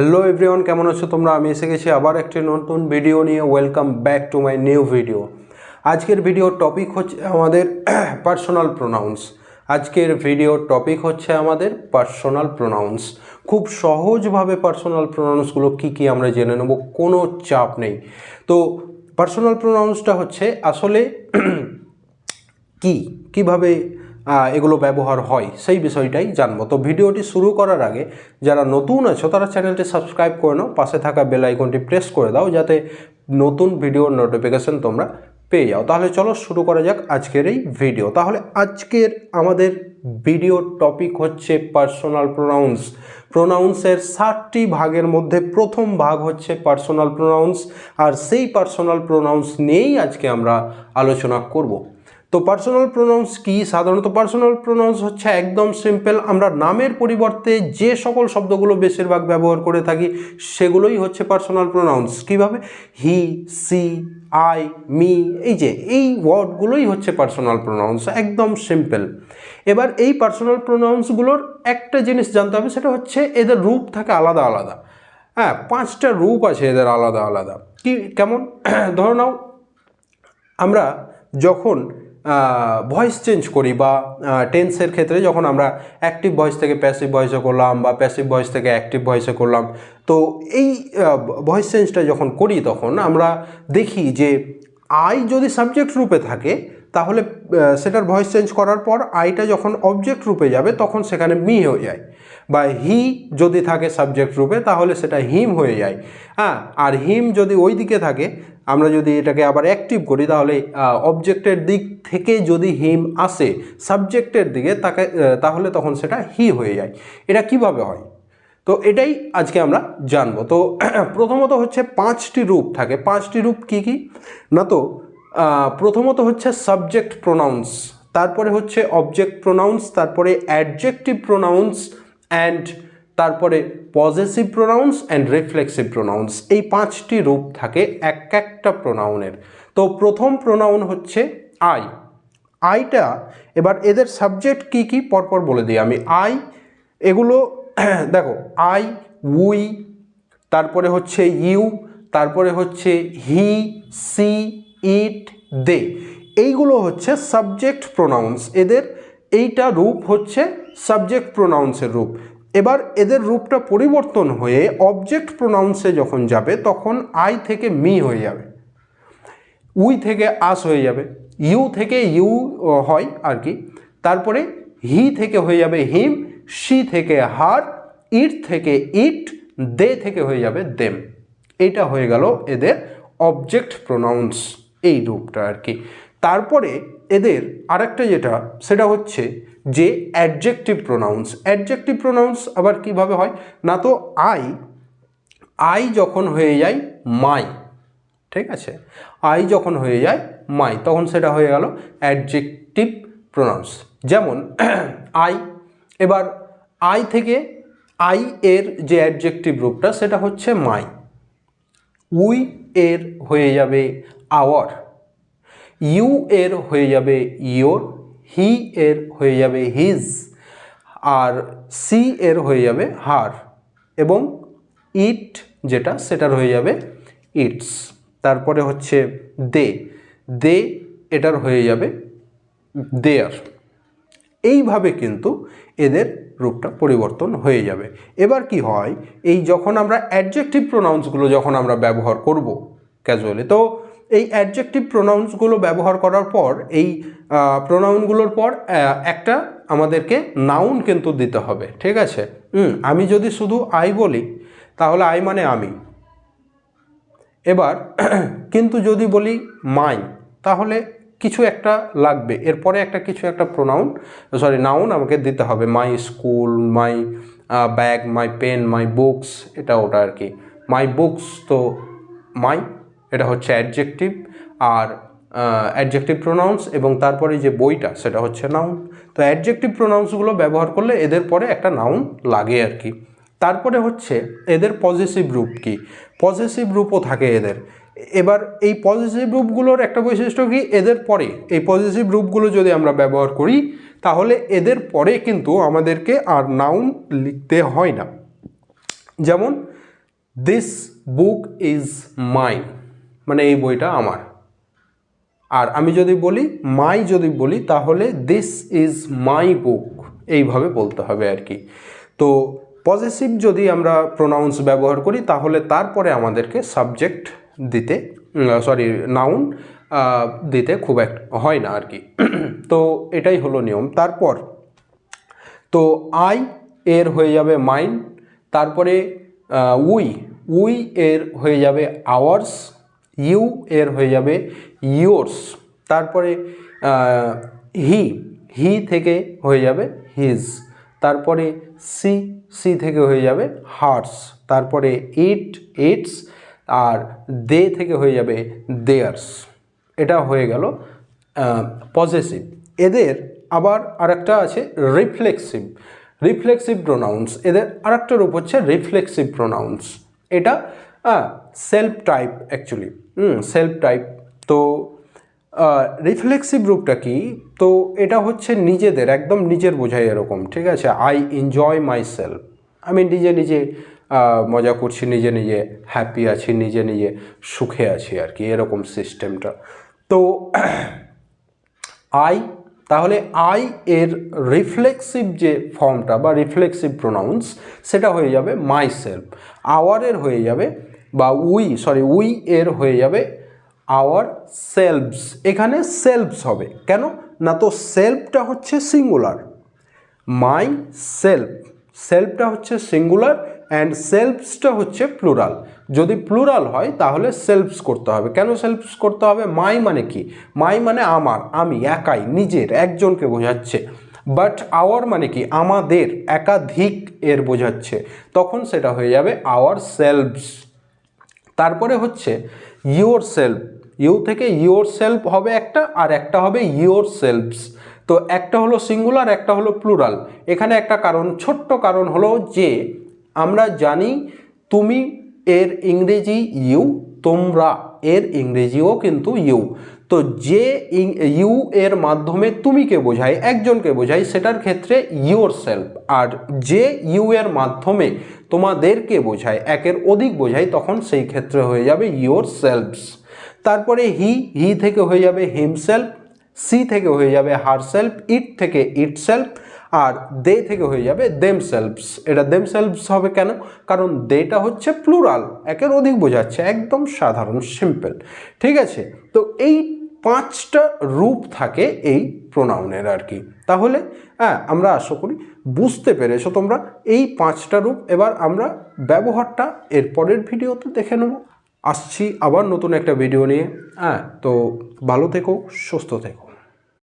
Hello everyone কেমন আছো তোমরা? আমি এসে গেছি আবার একটি নতুন ভিডিও নিয়ে। Welcome back to my new video আজকের ভিডিওর টপিক হচ্ছে আমাদের পার্সোনাল প্রোনাউন্স আজকের ভিডিওর টপিক হচ্ছে আমাদের পার্সোনাল প্রোনাউন্স খুব সহজভাবে পার্সোনাল প্রোনাউন্সগুলো কী কী আমরা জেনে নেব, কোনো চাপ নেই। তো পার্সোনাল প্রোনাউন্সটা হচ্ছে আসলে কি? কীভাবে এগুলো ব্যবহার হয়, সেই বিষয়টাই জানব। তো ভিডিওটি শুরু করার আগে যারা নতুন আছো, তারা চ্যানেলটি সাবস্ক্রাইব করে নাও, পাশে থাকা বেল আইকনটি প্রেস করে দাও, যাতে নতুন ভিডিওর নোটিফিকেশন তোমরা পেয়ে যাও। তাহলে চলো শুরু করা যাক আজকের এই ভিডিও। তাহলে আজকের আমাদের ভিডিওর টপিক হচ্ছে পার্সোনাল প্রোনাউন্স। প্রোনাউন্সের ষাটটি ভাগের মধ্যে প্রথম ভাগ হচ্ছে পার্সোনাল প্রোনাউন্স, আর সেই পার্সোনাল প্রোনাউন্স নিয়েই আজকে আমরা আলোচনা করব। তো পার্সোনাল প্রোনাউন্স কি? সাধারণত পার্সোনাল প্রোনাউন্স হচ্ছে একদম সিম্পল আমরা নামের পরিবর্তে যে সকল শব্দগুলো বেশিরভাগ ব্যবহার করে থাকি, সেগুলোই হচ্ছে পার্সোনাল প্রোনাউন্স কীভাবে? হি সি আই মি এই যে, এই ওয়ার্ডগুলোই হচ্ছে পার্সোনাল প্রোনাউন্স একদম সিম্পল এবার এই পার্সোনাল প্রোনাউন্সগুলোর একটা জিনিস জানতে হবে, সেটা হচ্ছে এদের রূপ থাকে আলাদা আলাদা। হ্যাঁ পাঁচটা রূপ আছে এদের আলাদা আলাদা। কি, কেমন? ধরো নাও, আমরা যখন ভয়েস চেঞ্জ করি বা টেন্সের ক্ষেত্রে যখন আমরা অ্যাক্টিভ ভয়েস থেকে প্যাসিভ ভয়েসে করলাম বা প্যাসিভ ভয়েস থেকে অ্যাক্টিভ ভয়েসে করলাম, তো এই ভয়েস চেঞ্জটা যখন করি তখন আমরা দেখি যে আই যদি সাবজেক্ট রূপে থাকে তাহলে সেটার ভয়েস চেঞ্জ করার পর আইটা যখন অবজেক্ট রূপে যাবে, তখন সেখানে মি হয়ে যায়। বা হি যদি থাকে সাবজেক্ট রূপে, তাহলে সেটা হিম হয়ে যায়। হ্যাঁ আর হিম যদি ওই দিকে থাকে, আমরা যদি এটাকে আবার অ্যাক্টিভ করি, তাহলে অবজেক্টের দিক থেকে যদি হিম আসে সাবজেক্টের দিকে, তাকে তাহলে তখন সেটা হি হয়ে যায়। এটা কীভাবে হয়? তো এটাই আজকে আমরা জানব। তো প্রথমত হচ্ছে পাঁচটি রূপ থাকে। পাঁচটি রূপ কি কি? না তো প্রথমত হচ্ছে সাবজেক্ট প্রোনাউন্স তারপরে হচ্ছে অবজেক্ট প্রোনাউন্স তারপরে অ্যাডজেক্টিভ প্রোনাউন্স অ্যান্ড তারপরে possessive pronouns and reflexive pronouns এই পাঁচটি রূপ থাকে এক একটা প্রোনাউনের তো প্রথম প্রোনাউন হচ্ছে আই আইটা এবার এদের সাবজেক্ট কি কি? পরপর বলে দিই আমি। আই এগুলো, দেখো আই উই তারপরে হচ্ছে ইউ তারপরে হচ্ছে হি সি ইট দে এইগুলো হচ্ছে সাবজেক্ট প্রোনাউন্স এদের এইটা রূপ হচ্ছে সাবজেক্ট প্রোনাউন্সের রূপ। এবার এদের রূপটা পরিবর্তন হয়ে অবজেক্ট প্রোনাউন্সে যখন যাবে, তখন আই থেকে মি হয়ে যাবে। উই থেকে আস হয়ে যাবে। ইউ থেকে ইউ হয় আর কি। তারপরে হি থেকে হয়ে যাবে হিম সি থেকে হার ইট থেকে ইট দে থেকে হয়ে যাবে দেম এটা হয়ে গেল এদের অবজেক্ট প্রোনাউন্স এই রূপটা আর কি। তারপরে এদের আরেকটা যেটা, সেটা হচ্ছে যে অ্যাডজেক্টিভ প্রোনাউন্স অ্যাডজেক্টিভ প্রোনাউন্স আবার কীভাবে হয়? না তো আই আই যখন হয়ে যায় মাই ঠিক আছে? আই যখন হয়ে যায় মাই তখন সেটা হয়ে গেল অ্যাডজেক্টিভ প্রোনাউন্স যেমন আই এবার আই থেকে আই এর যে অ্যাডজেক্টিভ রূপটা, সেটা হচ্ছে মাই উই এর হয়ে যাবে আওয়ার। ইউ এর হয়ে যাবে ইয়োর, হি এর হয়ে যাবে হিজ, আর সি এর হয়ে যাবে হার এবং ইট যেটা সেটার হয়ে যাবে ইটস। তারপরে হচ্ছে দে। দে এটার হয়ে যাবে দেয়ার। এইভাবে কিন্তু এদের রূপটা পরিবর্তন হয়ে যাবে। এবার কি হয়? এই যখন আমরা অ্যাডজেক্টিভ প্রোনাউন্সগুলো যখন আমরা ব্যবহার করব ক্যাজুয়ালি তো এই অ্যাডজেক্টিভ প্রোনাউন্সগুলো ব্যবহার করার পর, এই প্রোনাউনগুলোর পর একটা আমাদেরকে নাউন কিন্তু দিতে হবে, ঠিক আছে? আমি যদি শুধু আই বলি, তাহলে আই মানে আমি। এবার কিন্তু যদি বলি মাই তাহলে কিছু একটা লাগবে। এরপরে একটা কিছু একটা প্রোনাউন সরি নাউন আমাকে দিতে হবে। My school my bag my pen my books এটা ওটা আর কি মাই বুকস তো মাই এটা হচ্ছে অ্যাডজেক্টিভ আর অ্যাডজেক্টিভ প্রোনাউন্স এবং তারপরে যে বইটা, সেটা হচ্ছে নাউন তো অ্যাডজেক্টিভ প্রোনাউন্সগুলো ব্যবহার করলে এদের পরে একটা নাউন লাগে আর কি তারপরে হচ্ছে এদের পজিটিভ রূপ কি? পজিটিভ রূপও থাকে এদের। এবার এই পজিটিভ রূপগুলোর একটা বৈশিষ্ট্য কি? এদের পরে। এই পজিটিভ রূপগুলো যদি আমরা ব্যবহার করি, তাহলে এদের পরে কিন্তু আমাদেরকে আর নাউন লিখতে হয় না। যেমন দিস বুক ইজ মাইন মানে এই বইটা আমার। আর আমি যদি বলি মাই যদি বলি, তাহলে দিস ইজ মাই বুক এইভাবে বলতে হবে আর কি। তো পজিটিভ যদি আমরা প্রোনাউন্স ব্যবহার করি, তাহলে তারপরে আমাদেরকে সাবজেক্ট দিতে সরি নাউন দিতে খুব এক, হয় না আর কি। তো এটাই হলো নিয়ম। তারপর, তো আই এর হয়ে যাবে মাইন তারপরে উই উই এর হয়ে যাবে আওয়ার্স ইউ এর হয়ে যাবে ইয়োর্স তারপরে হি হি থেকে হয়ে যাবে হিজ তারপরে সি সি থেকে হয়ে যাবে হার্স তারপরে ইট ইটস আর দে থেকে হয়ে যাবে দেয়ার্স এটা হয়ে গেল পজেসিভ এদের আবার আরেকটা আছে রিফ্লেক্সিভ রিফ্লেক্সিভ প্রোনাউন্স এদের আরেকটা রূপ হচ্ছে রিফ্লেক্সিভ প্রোনাউন্স এটা self type actually self type তো রিফ্লেক্সিভ রূপটা কি? তো, এটা হচ্ছে নিজেদের, একদম নিজের বোঝাই এরকম, ঠিক আছে? আই এনজয় মাই সেলফ আমি নিজে নিজে মজা করছি নিজে নিজে হ্যাপি আছি নিজে নিজে, সুখে আছি আর কি, এরকম সিস্টেমটা তো আই তাহলে আই এর রিফ্লেক্সিভ যে ফর্মটা বা রিফ্লেক্সিভ প্রোনাউন্স সেটা হয়ে যাবে মাই সেলফ আওয়ারের হয়ে যাবে বা উই সরি উই এর হয়ে যাবে আওয়ার সেলফস এখানে সেলফস হবে। কেন? না তো সেলফটা হচ্ছে সিঙ্গুলার মাই সেলফ সেলফটা হচ্ছে সিঙ্গুলার অ্যান্ড সেলফসটা হচ্ছে প্লুরাল যদি প্লুরাল হয়, তাহলে সেলফস করতে হবে। কেন সেলফস করতে হবে? মাই মানে কি? মাই মানে আমার, আমি, একাই, নিজের, একজনকে বোঝাচ্ছে। বাট আওয়ার মানে কি? আমাদের, একাধিক এর বোঝাচ্ছে। তখন সেটা হয়ে যাবে আওয়ার সেলফস তারপরে হচ্ছে ইয়োর সেলফ ইউ থেকে ইয়োর সেলফ হবে একটা, আর একটা হবে ইয়োর সেলফস তো একটা হলো সিঙ্গুলার একটা হলো প্লুরাল এখানে একটা কারণ, ছোট্ট কারণ হলো যে আমরা জানি তুমি এর ইংরেজি ইউ, তোমরা এর ইংরেজিও কিন্তু ইউ। তো যে ইউ এর মাধ্যমে তুমিকে বোঝায়, একজনকে বোঝায়, সেটার ক্ষেত্রে ইউর সেলফ আর যে ইউ এর মাধ্যমে তোমাদেরকে বোঝায়, একের অধিক বোঝায়, তখন সেই ক্ষেত্রে হয়ে যাবে ইউর সেলফস তারপরে হি হি থেকে হয়ে যাবে হিমসেলফ সি থেকে হয়ে যাবে হার সেলফ ইট থেকে ইট সেলফ আর দে থেকে হয়ে যাবে দেম সেলফস এটা দেম সেলফস হবে কেন? কারণ দেটা হচ্ছে প্লুরাল একের অধিক বোঝাচ্ছে, একদম সাধারণ সিম্পল ঠিক আছে? তো এই পাঁচটা রূপ থাকে এই প্রোনাউনের আর কি। তাহলে হ্যাঁ আমরা আশা করি বুঝতে পেরেছ তোমরা। এই পাঁচটা রূপ এবার আমরা ব্যবহারটা এর পরের ভিডিওতে দেখে নেব। আসছি আবার নতুন একটা ভিডিও নিয়ে। হ্যাঁ তো ভালো থেকো, সুস্থ থেকো।